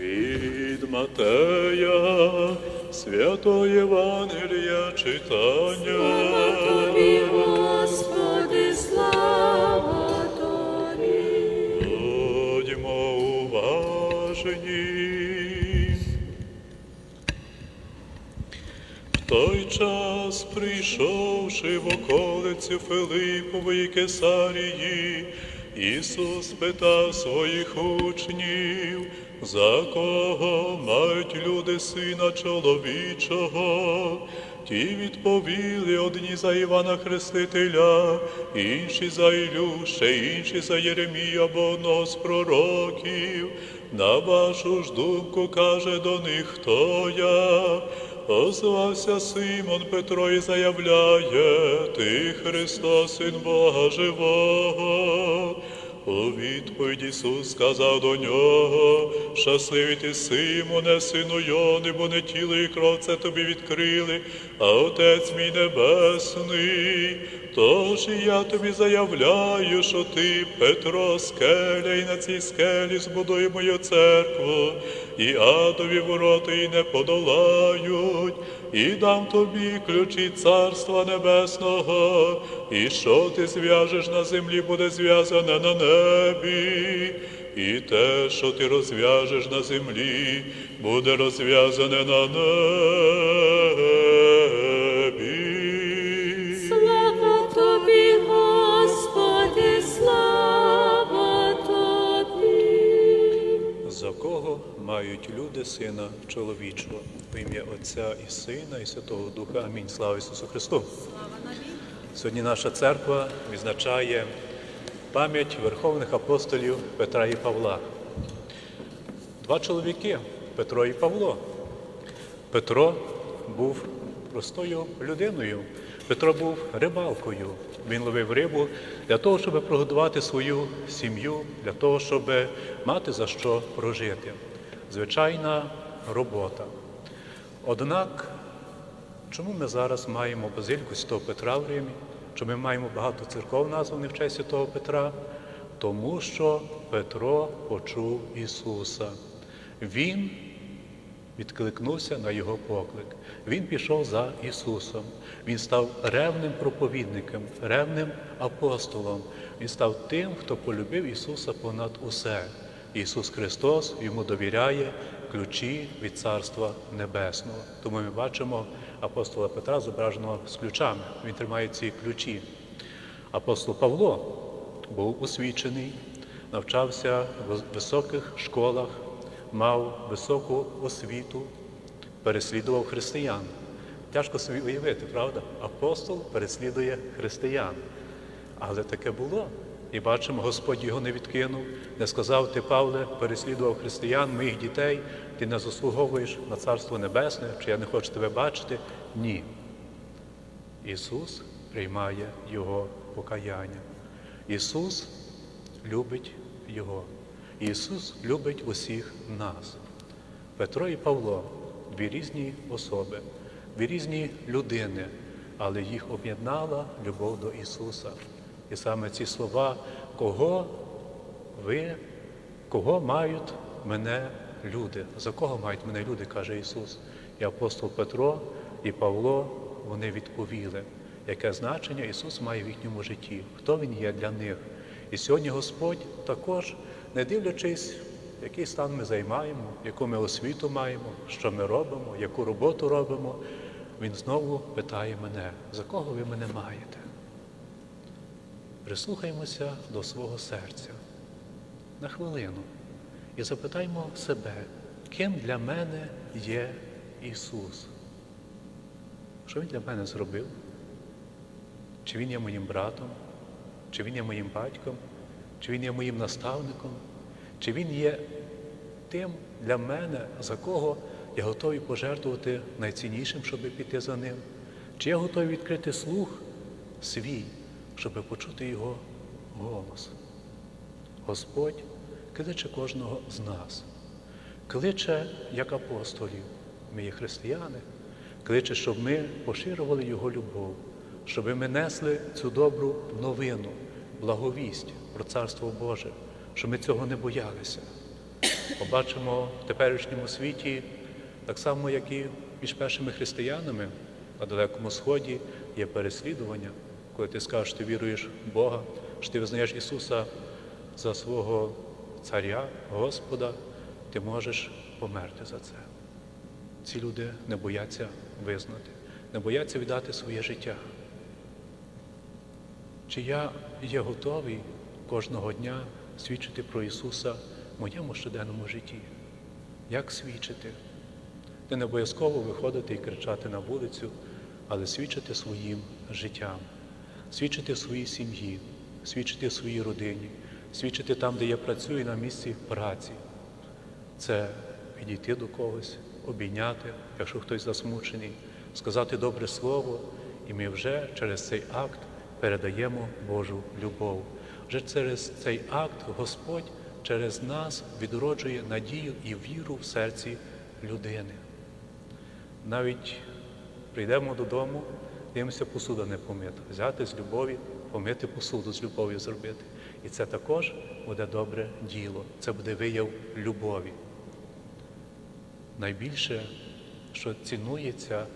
Від Матея, святого Євангелія читання. Тобі, Господи, слава Тобі. Будьмо уважні. В той час, прийшовши в околицю Филипової Кесарії, Ісус питав своїх учнів, за кого мають люди сина чоловічого. Ті відповіли одні за Івана Хрестителя, інші за Ілюще, інші за Єремія або одного пророків. На вашу ж думку каже до них, хто я. Озвався Симон Петро і заявляє, ти Христос, Син Бога живого. У відповідь Ісус сказав до нього, щасливий ти Симоне, сину Йони, бо не тіло і кров це тобі відкрили, а Отець мій Небесний. Тож і я тобі заявляю, що ти, Петро, скеля, і на цій скелі збудую мою церкву, і адові ворота й не подолають, і дам тобі ключі Царства Небесного, і що ти зв'яжеш на землі, буде зв'язане на небі, і те, що ти розв'яжеш на землі, буде розв'язане на небі. Мають люди сина чоловічого? В ім'я Отця і Сина, і Святого Духа. Амінь. Слава Ісусу Христу. Сьогодні наша церква відзначає пам'ять верховних апостолів Петра і Павла. Два чоловіки Петро і Павло. Петро був простою людиною. Петро був рибалкою. Він ловив рибу для того, щоб прогодувати свою сім'ю, для того, щоб мати за що прожити. Звичайна робота. Однак, чому ми зараз маємо базильку Святого Петра в Римі? Чому ми маємо багато церков названих в честь Святого Петра? Тому що Петро почув Ісуса. Він відкликнувся на його поклик. Він пішов за Ісусом. Він став ревним проповідником, ревним апостолом. Він став тим, хто полюбив Ісуса понад усе. Ісус Христос йому довіряє ключі від Царства Небесного. Тому ми бачимо апостола Петра, зображеного з ключами. Він тримає ці ключі. Апостол Павло був освічений, навчався в високих школах, мав високу освіту, переслідував християн. Тяжко собі уявити, правда? Апостол переслідує християн. Але таке було. І бачимо, Господь його не відкинув, не сказав, ти, Павле, переслідував християн, моїх дітей, ти не заслуговуєш на Царство Небесне, чи я не хочу тебе бачити. Ні. Ісус приймає Його покаяння. Ісус любить Його. Ісус любить усіх нас. Петро і Павло дві різні особи, дві різні людини, але їх об'єднала любов до Ісуса. І саме ці слова, кого ви, кого мають мене люди? За кого мають мене люди, каже Ісус. І апостол Петро і Павло вони відповіли, яке значення Ісус має в їхньому житті, хто Він є для них. І сьогодні Господь також, не дивлячись, який стан ми займаємо, яку ми освіту маємо, що ми робимо, яку роботу робимо, Він знову питає мене, за кого ви мене маєте? Прислухаймося до свого серця на хвилину і запитаймо себе, ким для мене є Ісус? Що Він для мене зробив? Чи Він є моїм братом, чи Він є моїм батьком, чи Він є моїм наставником, чи Він є тим для мене, за кого я готовий пожертвувати найціннішим, щоб піти за ним? Чи я готовий відкрити слух свій, щоб почути Його голос? Господь кличе кожного з нас, кличе як апостолів, ми є християни, кличе, щоб ми поширювали Його любов, щоб ми несли цю добру новину, благовість про Царство Боже, щоб ми цього не боялися. Побачимо в теперішньому світі, так само, як і між першими християнами на Далекому Сході є переслідування, коли ти скажеш, ти віруєш в Бога, що ти визнаєш Ісуса за свого царя, Господа, ти можеш померти за це. Ці люди не бояться визнати, не бояться віддати своє життя. Чи я є готовий кожного дня свідчити про Ісуса в моєму щоденному житті? Як свідчити? Це не обов'язково виходити і кричати на вулицю, але свідчити своїм життям, свідчити своїй сім'ї, свідчити своїй родині, свідчити там, де я працюю на місці праці. Це підійти до когось, обійняти, якщо хтось засмучений, сказати добре слово, і ми вже через цей акт передаємо Божу любов. Вже через цей акт Господь через нас відроджує надію і віру в серці людини. Навіть прийдемо додому, дивимося, посуда не помита. Взяти з любові, помити посуду з любов'ю зробити. І це також буде добре діло. Це буде вияв любові. Найбільше, що цінується,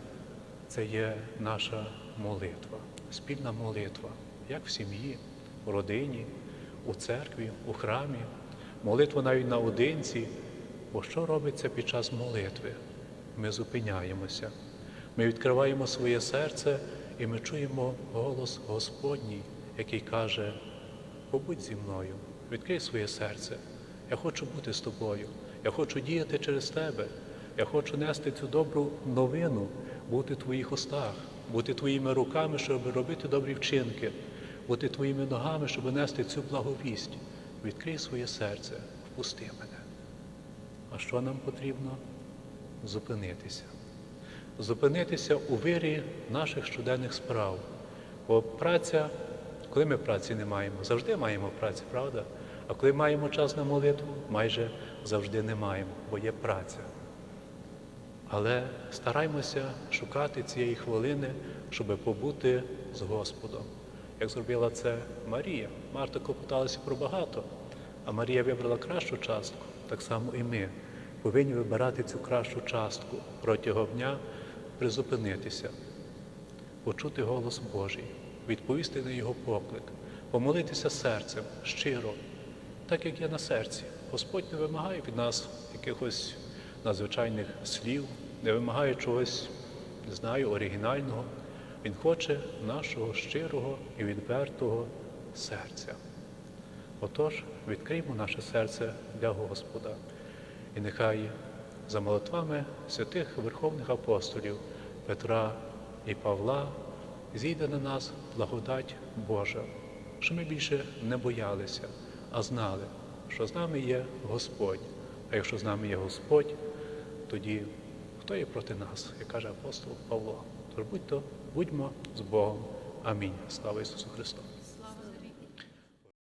це є наша молитва, спільна молитва, як в сім'ї, в родині, у церкві, у храмі, молитва навіть наодинці. Бо що робиться під час молитви? Ми зупиняємося, ми відкриваємо своє серце і ми чуємо голос Господній, який каже: побудь зі мною, відкрий своє серце. Я хочу бути з тобою, я хочу діяти через тебе. Я хочу нести цю добру новину, бути в твоїх устах, бути твоїми руками, щоб робити добрі вчинки, бути твоїми ногами, щоб нести цю благовість. Відкрий своє серце, впусти мене. А що нам потрібно? Зупинитися. Зупинитися у вирі наших щоденних справ. Бо праця, коли ми праці не маємо, завжди маємо праці, правда? А коли маємо час на молитву, майже завжди не маємо, бо є праця. Але стараймося шукати цієї хвилини, щоб побути з Господом. Як зробила це Марія. Марта клопоталася про багато, а Марія вибрала кращу частку. Так само і ми повинні вибирати цю кращу частку протягом дня, призупинитися, почути голос Божий, відповісти на Його поклик, помолитися серцем щиро, так як є на серці. Господь не вимагає від нас якихось надзвичайних слів, не вимагає чогось, не знаю, оригінального. Він хоче нашого щирого і відвертого серця. Отож, відкриймо наше серце для Господа. І нехай за молитвами святих верховних апостолів Петра і Павла зійде на нас благодать Божа, що ми більше не боялися, а знали, що з нами є Господь. А якщо з нами є Господь, тоді хто є проти нас, як каже апостол Павло? Тож будь-то, будьмо з Богом. Амінь. Слава Ісусу Христу!